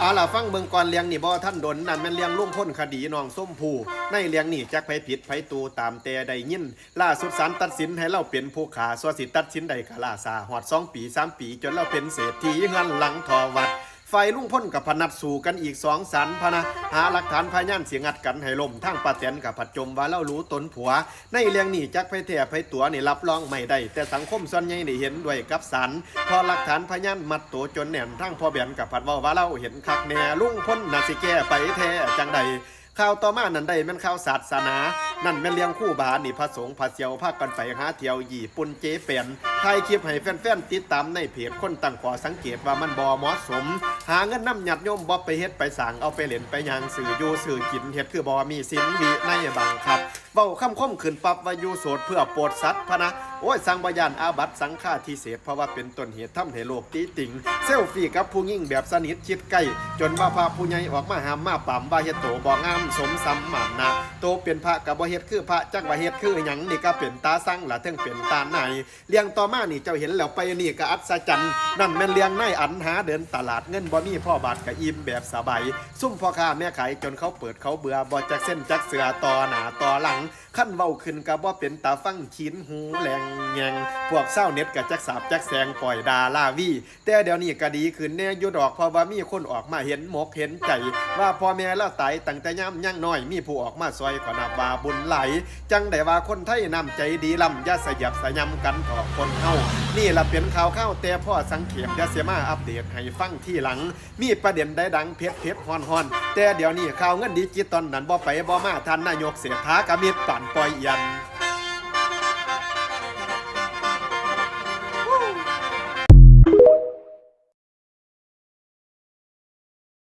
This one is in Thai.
เอาล่ะฟังเบิงก่อนเลี้ยงนี่บ่ท่านดนนั่นแม่นเลี้ยงลุงพ้นคดีน้องส้มผูในเลี้ยงนี่จักไผผิดไผตูตามแต่ใดยิน ล่าสุดศาลตัดสินให้เราเป็นผู้ขาสวสิตัดสินใดกะล่าซาหอดสองปีสามปี จนเราเป็นเศรษฐีเงินหลังทอวัด ไฟลุ่งพ้นกับพนัดสู่กันอีกสองสันพะนะหาหลักฐานพยานเสียงัดกันให้ลมทั้งปะแตนกับผัดจมว่าเล่ารู้ตนผัว ในเรื่องนี้จักไปแทะไปตัวนี่รับรองไม่ได้ แต่สังคมส่วนใหญ่ได้เห็นด้วยกับสันพอหลักฐานพยานมัดตัวจนแน่นทั้งพ่อแบนกับผัดว่าว่าเล่าเห็นคักแน่ลุ่งพ้นนาสิแก้ไปแท้จังใด ข่าวต่อมานั่นได้แม่นข่าวศาสนา นั่นแม่นเลี้ยงคู่บานี่พระสงฆ์พระเสียวพากันไปหาเที่ยวญี่ปุ่นเจเปนถ่ายคลิปให้แฟนๆติดตามในเพจคนตั้งขอสังเกตว่ามันบ่เหมาะสม หาเงินน้ำหยัดโยมบ่ไปเฮ็ดไปสั่งเอาไปเหรียญไปยางสื่ออยู่สื่อกินเฮ็ดคือบ่มีสินวิในบังครับ เว้าคำคมขึ้นปรับวาอยูโสดเพื่อโปรดสัตว์พะนะโอ้ยสังบยานอาบัตสังฆาทิเศษเพราะว่าเป็นต้นเหตุทำให้โลกตีติงเซลฟี่กับผู้หญิงแบบสนิทชิดใกล้ จนว่าพาผู้ใหญ่ออกมาหามมาปั๊มว่าเฮ็ดโตบ่งามสมสำมันนะโตเป็นพระกับบ่เฮ็ดคือพระจักว่าเฮ็ดคือหยังนี่ก็เป็นตาสั่งล่ะถึงเป็นตาในเลี้ยงต่อมานี่เจ้าเห็นแล้วไปนี่ก็อัศจรรย์นั่นแม่นเลี้ยงในอันหาเดินตลาดเงินบ่มีพ่อบาทก็อิ่มแบบสบายซุ่มพ่อค้าแม่ขายจนเขาเปิดเขาเบื่อบ่จักเส้นจักเสือต่อหนาต่อหลังขั้นเว้าขึ้นก็บ่เป็นตาฟังชินหูแหลงแยงพวกเศร้าเน็ตก็จักสาบจักแสงปล่อยดาลาวีแต่เดี๋ยวนี้ก็ดีขึ้นแน่อยู่ดอกเพราะว่ามีคนออกมาเห็นหมกเห็นใจว่าพ่อแม่เราตายตั้งแต่ย่ำยังน้อยมีผู้ออกมาซอยขอนับว่าบุญไหล จังได้ว่าคนไทยนำใจดีลำยาสยับสยำกันต่อคนเฮานี่ละเป็นข่าวข้าวแต่พ่อสังเขปอย่าเสมาอัปเดตให้ฟังที่หลัง มีประเด็นได้ดังเพชรเพชรฮอนฮอนแต่เดี๋ยวนี้ข่าวเงินดิจิตอลนั้นบ่ไปบ่มาทันนายกเสียท้ากมิตตัน